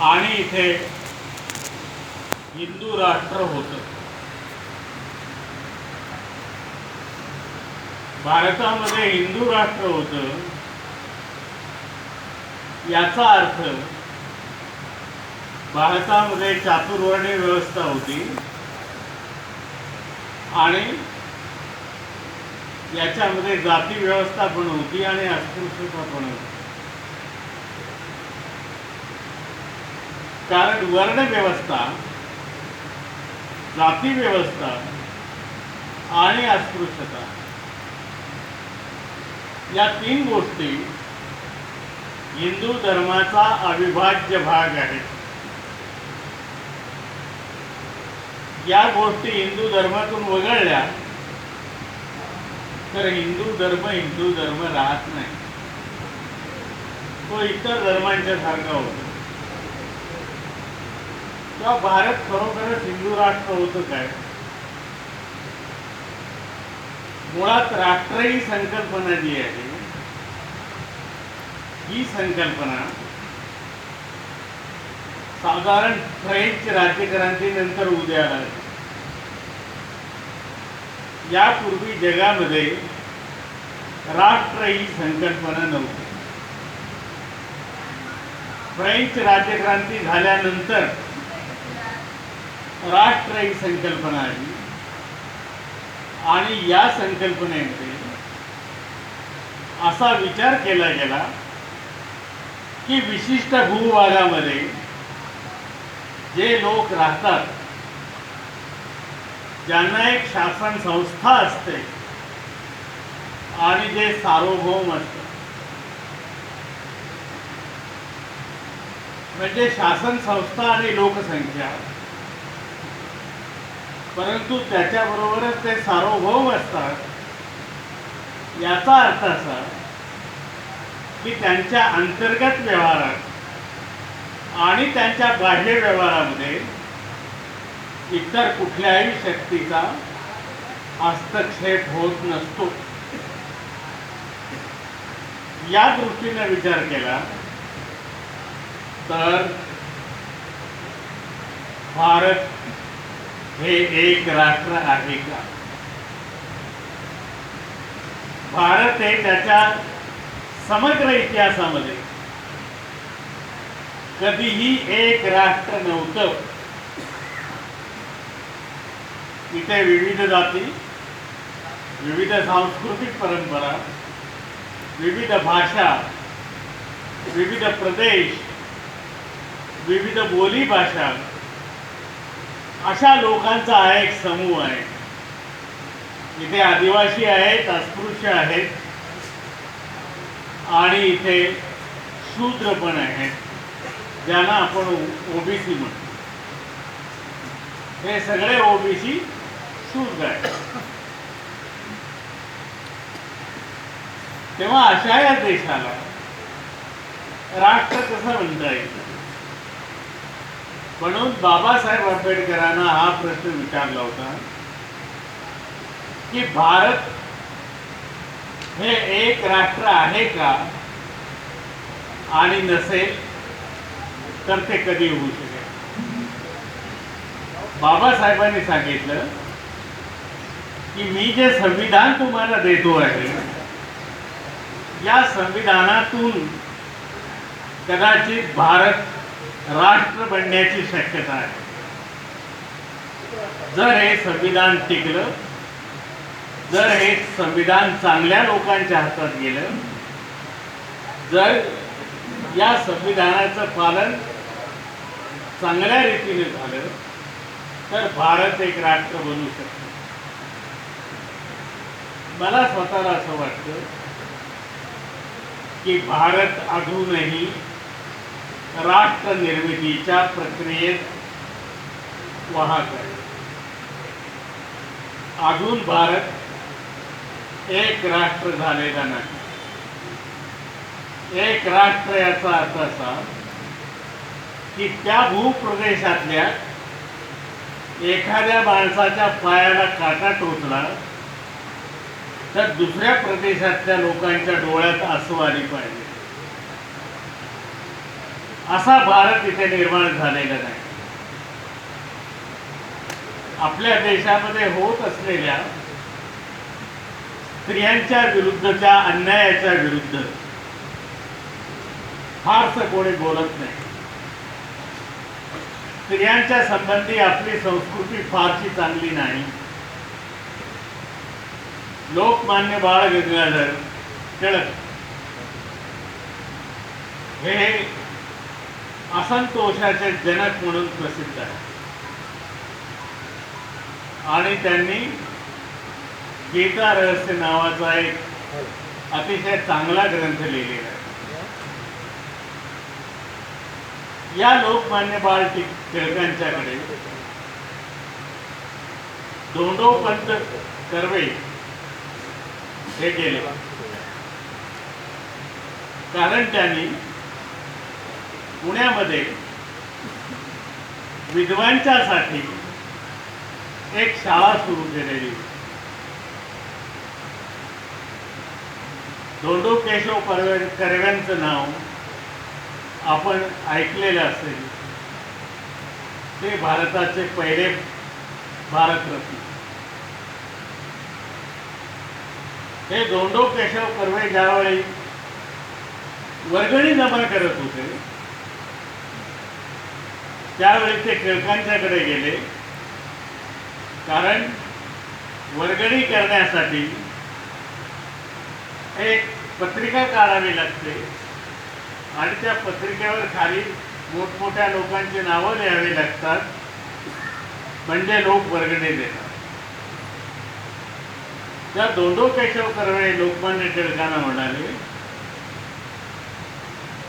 आणि इथे हिंदू राष्ट्र होतं. भारतामध्ये हिंदू राष्ट्र होतं याचा अर्थ भारतामध्ये चातुर्वर्णी व्यवस्था होती आणि याच्यामध्ये जाती व्यवस्था पण होती आणि अस्पृश्यता पण होती. कारण वर्ण व्यवस्था जाती व्यवस्था आणि अस्पृश्यता. या तीन गोष्टी हिंदू धर्माचा अविभाज्य भाग आहे या गोष्टी हिंदू धर्मातून वगळल्या तर हिंदू धर्म हिंदू धर्म राहत नाही. तो इतर धर्मांच्या सारखा होतो. तेव्हा भारत खरोखरच हिंदू राष्ट्र होतं काय? मुळात राष्ट्र ही संकल्पना जी आहे ही संकल्पना साधारण फ्रेंच राज्यक्रांतीनंतर उदयाला आली. यापूर्वी जगामध्ये राष्ट्र ही संकल्पना नव्हती. फ्रेंच राज्यक्रांती झाल्यानंतर राष्ट्र ही संकल्पना आली. आणि या संकल्पनेमध्ये असा विचार केला गेला की विशिष्ट भूभागामध्ये जे लोक राहतात ज्यांना एक शासन संस्था असते आणि जे सार्वभौम असतं म्हणजे शासन संस्था आणि लोकसंख्या परंतु त्याच्याबरोबरच ते सार्वभौम असतात. याचा अर्थ असा की त्यांच्या अंतर्गत व्यवहारात आणि त्यांच्या बाह्य व्यवहारामध्ये इतर कुठल्याही शक्तीचा हस्तक्षेप होत नसतो. या दृष्टीने विचार केला तर भारत हे एक राष्ट्र आहे का? भारत हे त्याच्या समग्र इतिहासामध्ये कधीही एक राष्ट्र नव्हतं. इथे विविध जाती विविध सांस्कृतिक परंपरा विविध भाषा विविध प्रदेश विविध बोली भाषा अशा लोकांचा हा एक समूह आहे. इथे आदिवासी आहेत अस्पृश्य आहेत आणि इथे शूद्र पण आहेत ज्यांना आपण ओबीसी म्हणतो. हे सगळे ओबीसी शूद्र आहेत. तेव्हा अशा या देशाला राष्ट्र कसं म्हणता येईल? म्हणून बाबासाहेब आंबेडकरांना हा प्रश्न विचारला होता की भारत हे एक राष्ट्र आहे का आणि नसेल तर ते कधी होऊ शकेल? बाबासाहेबांनी सांगितलं की मी जे संविधान तुम्हाला देतो आहे या संविधानातून कदाचित भारत राष्ट्र बनण्याची शक्यता आहे. जर हे संविधान टिकलं जर हे संविधान चांगल्या लोकांच्या हातात गेलं जर या संविधानाचं पालन चांगल्या रीतीने झालं तर भारत एक राष्ट्र बनू शकतो. मला स्वतःला असं वाटतं की भारत अजूनही राष्ट्र निर्मितीच्या प्रक्रियेत वाहत आहे अजून भारत एक राष्ट्र झालेला नाही. एक राष्ट्र याचा अर्थ असा की त्या भूप्रदेशातल्या एखाद्या माणसाच्या पायाला काटा टोचला तर दुसऱ्या प्रदेशातल्या लोकांच्या डोळ्यात आसू आली पाहिजे. असा भारत इथे निर्माण झालेला नाही. आपल्या देशामध्ये होत असलेल्या स्त्रियांच्या विरुद्धच्या अन्यायाच्या विरुद्ध फारसं कोणी बोलत नाही. स्त्रियांच्या संबंधी आपली संस्कृती फारशी चांगली नाही. लोकमान्य बाळ गंगाधर टिळक हे असंतोषाचे जनक म्हणून प्रसिद्ध आहे. आणि त्यांनी गीता रहस्य नावाचा एक अतिशय चांगला ग्रंथ लिहिलेला आहे. या लोकमान्य बाळ टिळकांच्याकडे धोंडोपंत कर्वे हे गेले. कारण त्यांनी पुण्यामध्ये विधवांच्यासाठी एक शाळा सुरू केलेली. धोंडो केशव कर्वे कर्व्यांचं नाव आपण ऐकलेलं असेल. ते भारताचे पहिले भारतरत्न. हे धोंडो केशव कर्वे ज्यावेळी वर्गणी जमा करत होते त्यावेळी ते टिळकांच्याकडे गेले. कारण वर्गणी करण्यासाठी एक पत्रिका काढावी लागते. आणि त्या पत्रिकेवर खाली मोठमोठ्या लोकांची नावं लिहावी लागतात. म्हणजे लोक वर्गणी देतात. त्या दोंडो केशव कर्वे लोकमान्य टिळकांना म्हणाले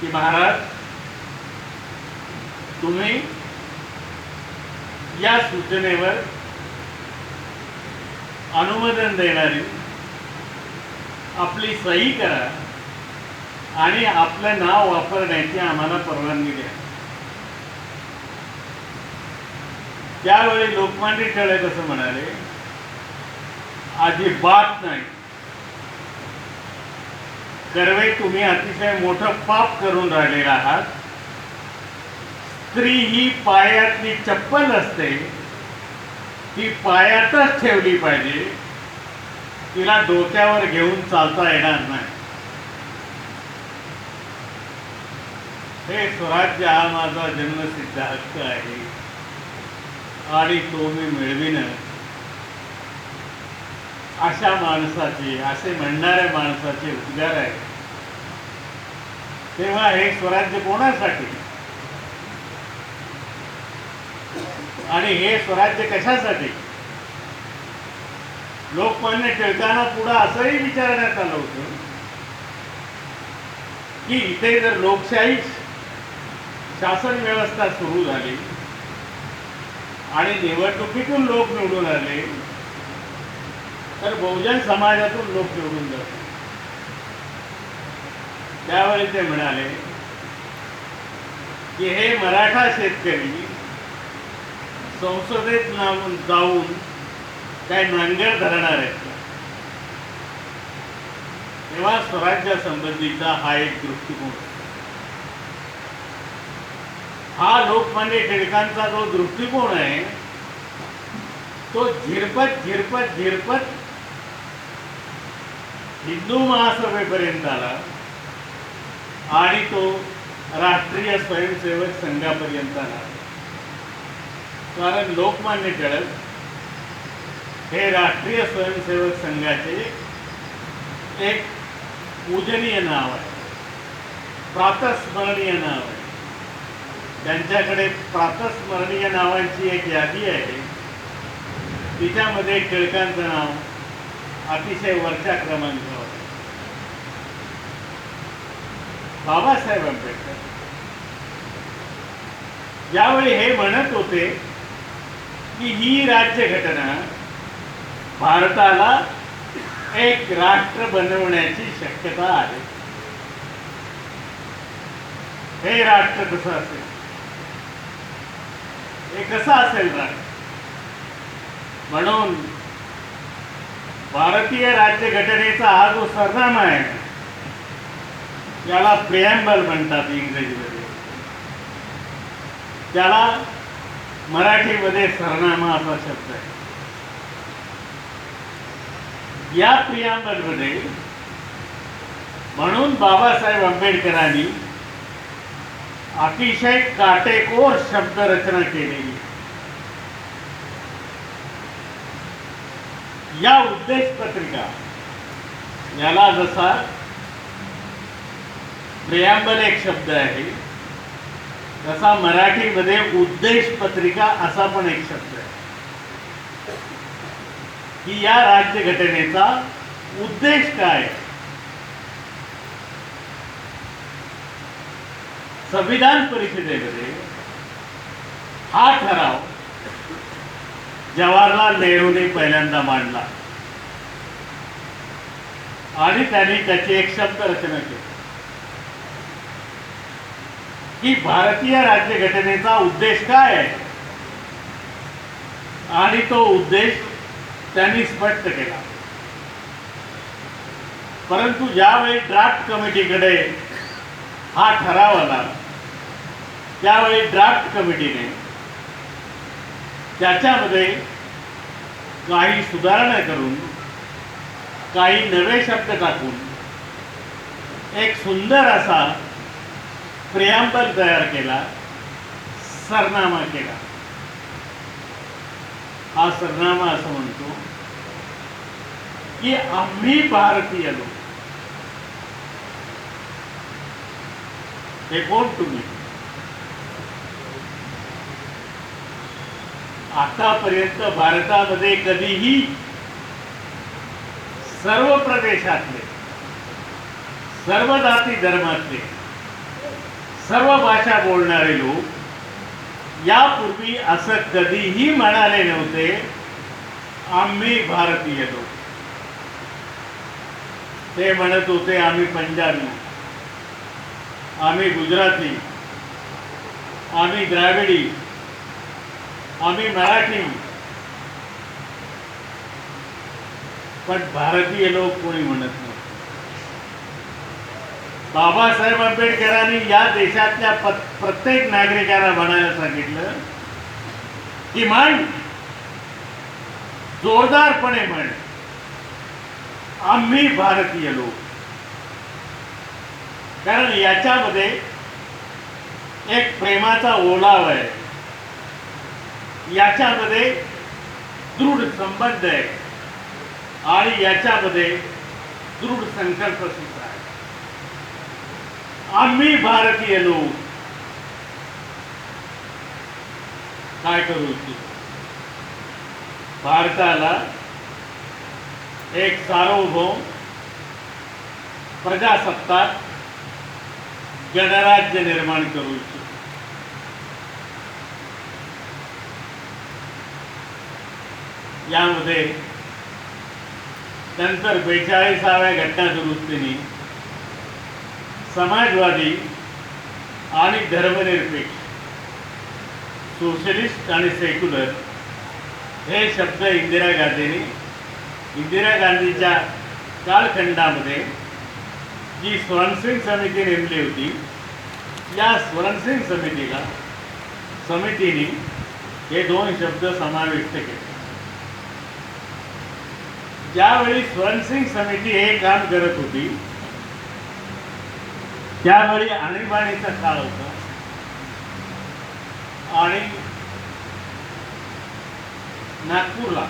की महाराज तुम्ही या सूचनेवर अनुमोदन देणारी आपली सही करा आणि आपलं नाव वापरण्याची आम्हाला परवानगी द्या. त्यावेळी लोकमान्य टिळक असं म्हणाले अजिबात नाही. कर्वे तुम्ही अतिशय मोठं पाप करून राहिलेला आहात. स्त्री ही पायातली चप्पल असते ती पायातच ठेवली पाहिजे. तिला डोक्यावर घेऊन चालता येणार नाही. हे स्वराज्य हा माझा जन्मसिद्ध हक्क आहे. आणि तो मी मिळविणं अशा माणसाचे असे म्हणणाऱ्या माणसाचे उद्गार आहे तेव्हा हे स्वराज्य कोणासाठी? आणि हे स्वराज्य कशासाठी? लोकमान्य टिळकांना पुढं असंही विचारण्यात आलं होतं की इथे जर लोकशाही शासन व्यवस्था सुरू झाली आणि निवडणुकीतून लोक निवडून आले तर बहुजन समाजातून लोक निवडून जातात. त्यावेळी ते म्हणाले की हे मराठा शेतकरी संसदेत लावून जाऊन काय नांगर धरणार आहेत. तेव्हा स्वराज्यासंबंधीचा हा एक दृष्टिकोन. हा लोकमान्य टिळकांचा जो दृष्टिकोन आहे तो झिरपत झिरपत झिरपत हिंदू महासभेपर्यंत आला आणि तो राष्ट्रीय स्वयंसेवक संघापर्यंत आला. कारण लोकमान्य टिळक हे राष्ट्रीय स्वयंसेवक संघाचे एक पूजनीय नाव आहे. प्रातस्मरणीय नाव आहे. त्यांच्याकडे प्रातस्मरणीय नावांची एक यादी आहे. तिच्यामध्ये टिळकांचं नाव अतिशय वरच्या क्रमांकावर बाबासाहेब आंबेडकर. ज्यावेळी हे म्हणत होते की ही राज्यघटना भारताला एक राष्ट्र बनवण्याची शक्यता आहे. हे राष्ट्र कसं असेल? हे कसं असेल राष्ट्र म्हणून भारतीय राज्यघटनेचा हा जो सरनामा आहे याला प्रिॲम्बल म्हणतात इंग्रजीमध्ये. त्याला मराठीमध्ये सरनामा असा शब्द आहे. या प्रियांबलमध्ये म्हणून बाबासाहेब आंबेडकरांनी अतिशय काटेकोर शब्दरचना केलेली या उद्देश पत्रिका याला जसा प्रियांबल एक शब्द आहे तसा मराठीमध्ये उद्देश पत्रिका असा पण एक शब्द आहे. की या राज्यघटनेचा उद्देश काय संविधान परिषदेमध्ये हा ठराव जवाहरलाल नेहरूने पहिल्यांदा मांडला. आणि त्यांनी त्याची एक शब्द रचना केली. की भारतीय राज्यघटनेचा उद्देश काय आहे? आणि तो उद्देश त्यांनी स्पष्ट केला. परंतु ज्यावेळी ड्राफ्ट कमिटीकडे हा ठराव आला त्यावेळी ड्राफ्ट कमिटीने त्याच्यामध्ये काही सुधारणा करून काही नवे शब्द टाकून एक सुंदर असा प्रियांबल तयार केला सरनामा केला. हा सरनामा असं म्हणतो की आम्ही भारतीय लोक. हे कोण तुम्ही? आतापर्यंत भारतामध्ये कधीही सर्व प्रदेशातले सर्व जाती धर्मातले सर्व भाषा बोलणारे लोक यापूर्वी असं कधीही म्हणाले नव्हते. आम्ही भारतीय लोक. ते म्हणत होते आम्ही पंजाबी आम्ही गुजराती आम्ही द्राविडी आम्ही मराठी पण भारतीय लोक कोणी म्हणत नाही. बाबासाहेब आंबेडकरांनी या देशातल्या प्रत्येक नागरिकांना म्हणायला सांगितलं की म्हण जोरदारपणे म्हण आम्ही भारतीय लोक. कारण याच्यामध्ये एक प्रेमाचा ओलाव आहे. याच्यामध्ये दृढ संबंध आहे. आणि याच्यामध्ये दृढ संकल्प सुद्धा आम्ही भारतीय लोक. काय करू इच्छितो भारताला एक सार्वभौम प्रजासत्ताक गणराज्य निर्माण करू इच्छितो. यामध्ये नंतर बेचाळीसाव्या घटना दुरुस्तीने समाजवादी आणि धर्मनिरपेक्ष सोशलिस्ट आणि सेक्युलर हे शब्द इंदिरा गांधींनी इंदिरा गांधीच्या कालखंडामध्ये जी स्वरणसिंग समिती नेमली होती या स्वरणसिंग समितीला समितीने हे दोन शब्द समाविष्ट केले. ज्यावेळी स्वरणसिंग समिती हे काम करत होती त्यावेळी आणीबाणीचा काळ होता. आणि नागपूरला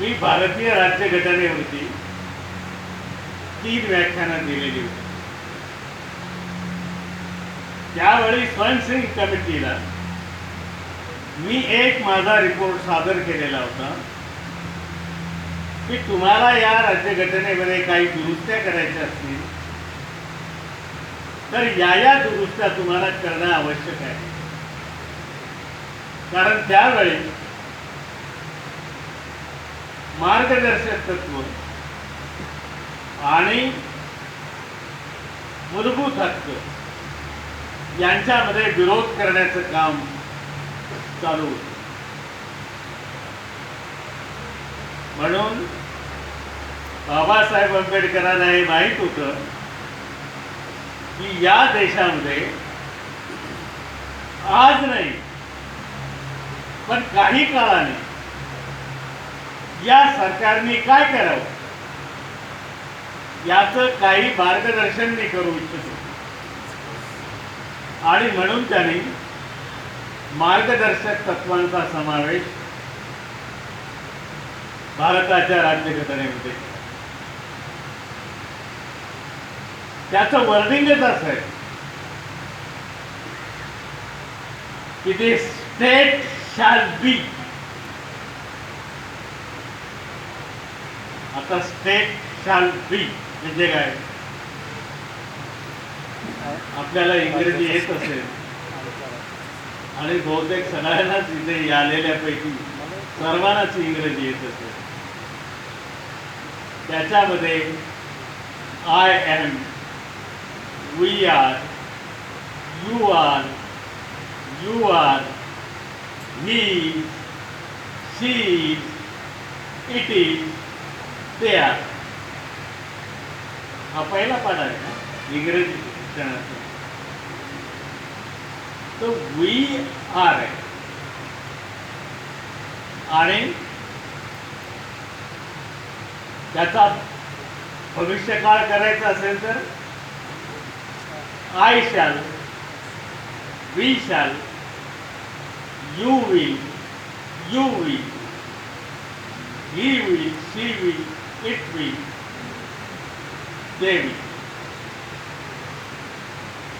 मी भारतीय राज्यघटनेवरती तीन व्याख्यानं दिलेली होती. त्यावेळी स्वयंसिंग कमिटीला मी एक माझा रिपोर्ट सादर केलेला होता की तुम्हाला या राज्यघटनेमध्ये काही दुरुस्त्या करायच्या असतील तर या या दुरुस्त्या तुम्हाला करणं आवश्यक आहे. कारण त्यावेळी मार्गदर्शक तत्व आणि मूलभूत हक्क यांच्यामध्ये विरोध करण्याचं काम चालू होतं. म्हणून बाबासाहेब आंबेडकरांना हे माहीत होतं की या देशामध्ये आज नाही पण काही काळाने या सरकारने काय करावं? याचं काही मार्गदर्शन मी करू इच्छितो. आणि म्हणून त्यांनी मार्गदर्शक तत्वांचा समावेश भारताच्या राज्यघटनेमध्ये केला. त्याचं वर्डिंगच असं. आहे की ते स्टेट शॅल बी आता स्टेट शॅल बी म्हणजे काय? आपल्याला इंग्रजी येत असेल. आणि बहुतेक सगळ्यांनाच इथे आलेल्यापैकी सर्वांनाच इंग्रजी येत असेल. त्याच्यामध्ये I am we are you are you are she is, it is, ते आर हा पहिला पाढा आहे ना इंग्रजी शिक्षणाचा. तो वी आर आहे आणि त्याचा भविष्यकाळ करायचा असेल तर I shall, we shall, you will, you will, he will, she will, it will, they will.